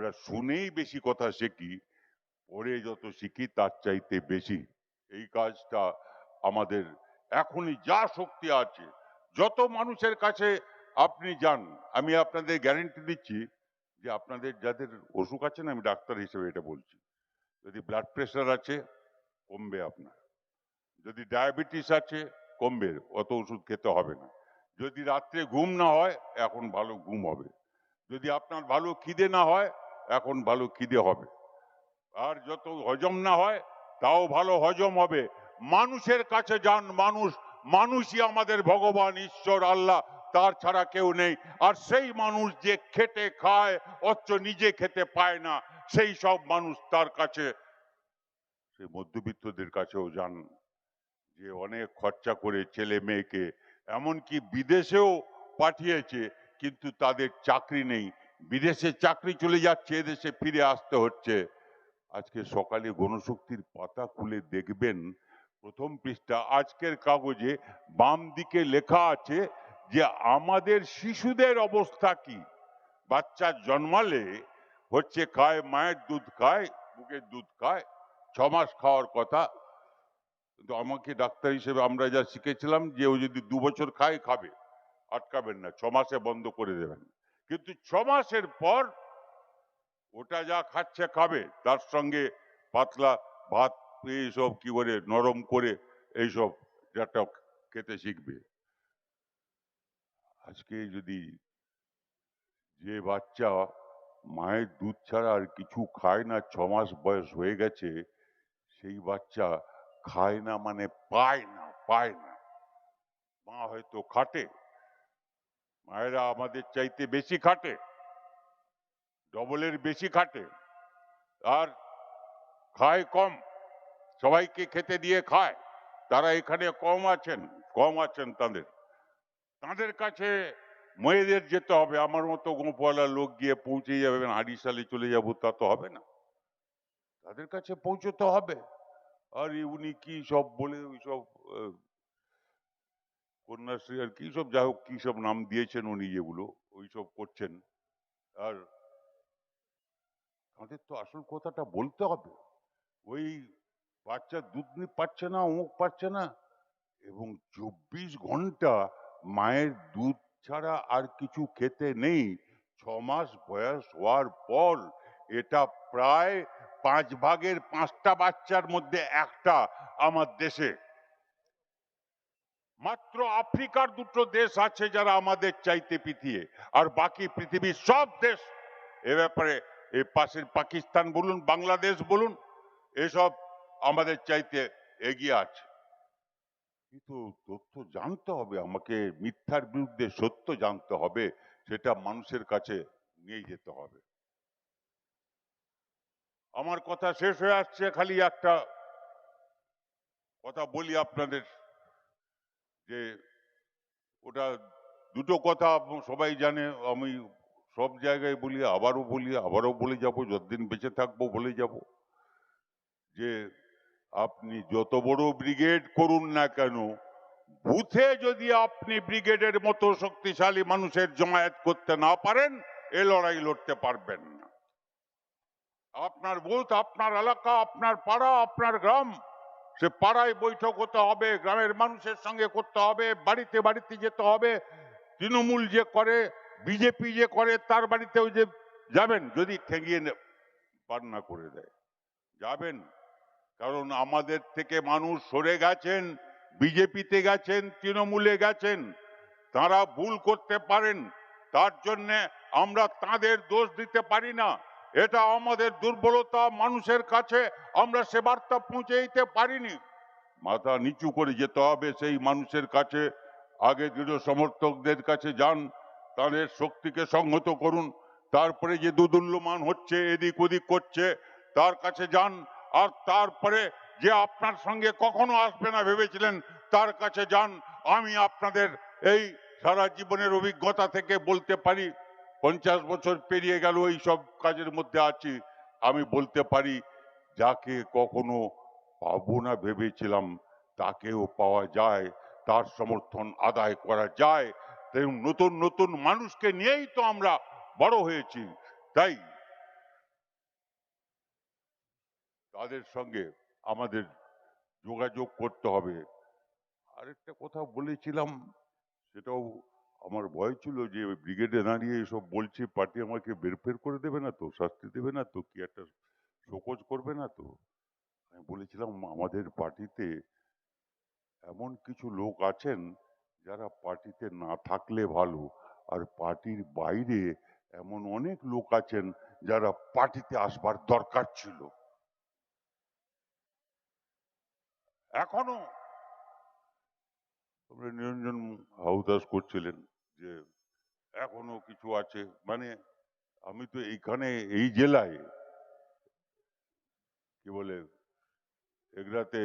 আমরা শুনেই বেশি কথা শিখি, পড়ে যত শিখি তার চাইতে বেশি। এই কাজটা আমাদের এখনই যা শক্তি আছে, যত মানুষের কাছে আপনি যান, আমি আপনাদের গ্যারেন্টি দিচ্ছি যে আপনাদের যাদের অসুখ আছে না, আমি ডাক্তার হিসেবে এটা বলছি, যদি ব্লাড প্রেশার আছে, কমবে আপনার। যদি ডায়াবেটিস আছে, কমবে, অত ওষুধ খেতে হবে না। যদি রাত্রে ঘুম না হয়, এখন ভালো ঘুম হবে। যদি আপনার ভালো খিদে না হয় এখন ভালো খিদে হবে। আর যত হজম না হয়, তাও ভালো হজম হবে। মানুষের কাছে যান মানুষ, মানুষই আমাদের ভগবান, ঈশ্বর, আল্লাহ, তার ছাড়া কেউ নেই। আর সেই মানুষ যে খেটে খায়, অথচ নিজে খেতে পায় না, সেই সব মানুষ তার কাছে, সেই মধ্যবিত্তদের কাছেও যান। যে অনেক খরচা করে ছেলে মেয়েকে, এমনকি বিদেশেও পাঠিয়েছে, কিন্তু তাদের চাকরি নেই। বিদেশে চাকরি চলে যাচ্ছে, এদেশে ফিরে আসতে হচ্ছে। আজকে সকালে গণশক্তির পাতা খুলে দেখবেন, প্রথম পৃষ্ঠা, আজকের কাগজে বাম দিকে লেখা আছে যে, আমাদের শিশুদের অবস্থা কি? বাচ্চা জন্মালে হচ্ছে খায়, মায়ের দুধ খায়, বুকের দুধ খায়, ছ মাস খাওয়ার কথা। কিন্তু আমাকে ডাক্তার হিসেবে আমরা যা শিখেছিলাম যে, ও যদি দু বছর খায়, খাবে। আটকাবেন না, ছ মাসে বন্ধ করে দেবেন। কিন্তু ছ মাসের পর ওটা যা খাচ্ছে খাবে, তার সঙ্গে পাতলা ভাত, এইসব কি করে নরম করে এইসব যাটা খেতে শিখবে। আজকে যদি যে বাচ্চা মায়ের দুধ ছাড়া আর কিছু খায় না, ছ মাস বয়স হয়ে গেছে, সেই বাচ্চা খায় না মানে পায় না পায় না। মা হয়তো খাটে মায়েরা আমাদের চাইতে বেশি খাটে ডবলের বেশি খাটে আর খায় কম সবাইকে খেতে দিয়ে খায় তারা এখানে কম আছেন কম আছেন তাদের। তাদের কাছে মেয়েদের যেতে হবে আমার মতো গোপওয়ালা লোক গিয়ে পৌঁছে যাবে হাঁড়ি সালে চলে যাব তা তো হবে না। তাদের কাছে পৌঁছতে হবে। আর উনি কি সব বলে ওইসব আহ, কন্যাশ্রী আর কি, সব যাই হোক, কি সব নাম দিয়েছেন উনি যেগুলো, ওই সব করছেন। আর আমাদের তো আসল কথাটা বলতে হবে। ওই বাচ্চা দুধ পাচ্ছে না, অমুক পাচ্ছে না, এবং চব্বিশ ঘণ্টা মায়ের দুধ ছাড়া আর কিছু খেতে নেই। ছ মাস বয়স হওয়ার পর এটা প্রায় পাঁচ ভাগের পাঁচটা বাচ্চার মধ্যে একটা আমার দেশে। মাত্র আফ্রিকার দুটো দেশ আছে যারা আমাদের চাইতে পিছিয়ে আর বাকি পৃথিবীর সব দেশ এ ব্যাপারে এই পাশের পাকিস্তান বলুন, বাংলাদেশ বলুন, এসব আমাদের চাইতে এগিয়ে আছে। কিন্তু তথ্য জানতে হবে, আমাকে মিথ্যার বিরুদ্ধে সত্য জানতে হবে, সেটা মানুষের কাছে নিয়ে যেতে হবে। আমার কথা শেষ হয়ে আসছে, খালি একটা কথা বলি আপনাদের। যে ওটা দুটো কথা সবাই জানে, আমি সব জায়গায় বলি, আবারও বলি, আবারও বলে যাব, যতদিন বেঁচে থাকব বলে যাব। যে আপনি যত বড় ব্রিগেড করুন না কেন, বুথে যদি আপনি ব্রিগেডের মতো শক্তিশালী মানুষের জমায়েত করতে না পারেন, এ লড়াই লড়তে পারবেন না। আপনার বুথ, আপনার এলাকা, আপনার পাড়া, আপনার গ্রাম সে পাড়ায় বৈঠক হতে হবে, গ্রামের মানুষের সঙ্গে করতে হবে, বাড়িতে বাড়িতে যেতে হবে। তৃণমূল যে করে, বিজেপি যে করে, তার বাড়িতেও যে যাবেন, যদি ঠেঙিয়ে নে- পার না করে দেয়। যাবেন। কারণ আমাদের থেকে মানুষ সরে গেছেন, বিজেপিতে গেছেন, তৃণমূলে গেছেন। তারা ভুল করতে পারেন। তার জন্যে আমরা তাদের দোষ দিতে পারি না। এটা আমাদের দুর্বলতা মানুষের কাছে আমরা সে বার্তা পৌঁছে দিতে পারিনি। মাথা নিচু করে যেতে হবে সেই মানুষের কাছে। আগে দৃঢ় সমর্থকদের কাছে যান, তাদের শক্তিকে সংহত করুন, তারপরে যে দুদুল্যমান হচ্ছে, এদিক ওদিক করছে, তার কাছে যান, আর তারপরে যে আপনার সঙ্গে কখনো আসবে না ভেবেছিলেন, তার কাছে যান। আমি আপনাদের এই সারা জীবনের অভিজ্ঞতা থেকে বলতে পারি পঞ্চাশ বছর পেরিয়ে গেল, এই সব কাজের মধ্যে আছি। আমি বলতে পারি, যাকে কখনো পাবো না ভেবেছিলাম, তাকেও পাওয়া যায়, তার সমর্থন আদায় করা যায়। তাই নতুন নতুন মানুষকে নিয়েই তো আমরা বড় হয়েছি। তাই তাদের সঙ্গে আমাদের যোগাযোগ করতে হবে। আরেকটা কথা বলেছিলাম, সেটাও আমার ভয় ছিল যে ব্রিগেডে দাঁড়িয়ে এসব বলছে পার্টি আমাকে বেরফের করে দেবে না তো, শাস্তি দেবে না তো, কি একটা শোকজ করবে না তো? আমি বলেছিলাম, আমাদের পার্টিতে এমন কিছু লোক আছেন যারা পার্টিতে না থাকলে ভালো, আর পার্টির বাইরে এমন অনেক লোক আছেন যারা পার্টিতে আসবার দরকার ছিল। এখনও? নিরঞ্জন হাউদাস করছিলেন। যে এখনও কিছু আছে মানে আমি তো এইখানে এই জেলায় কি বলে এগুলাতে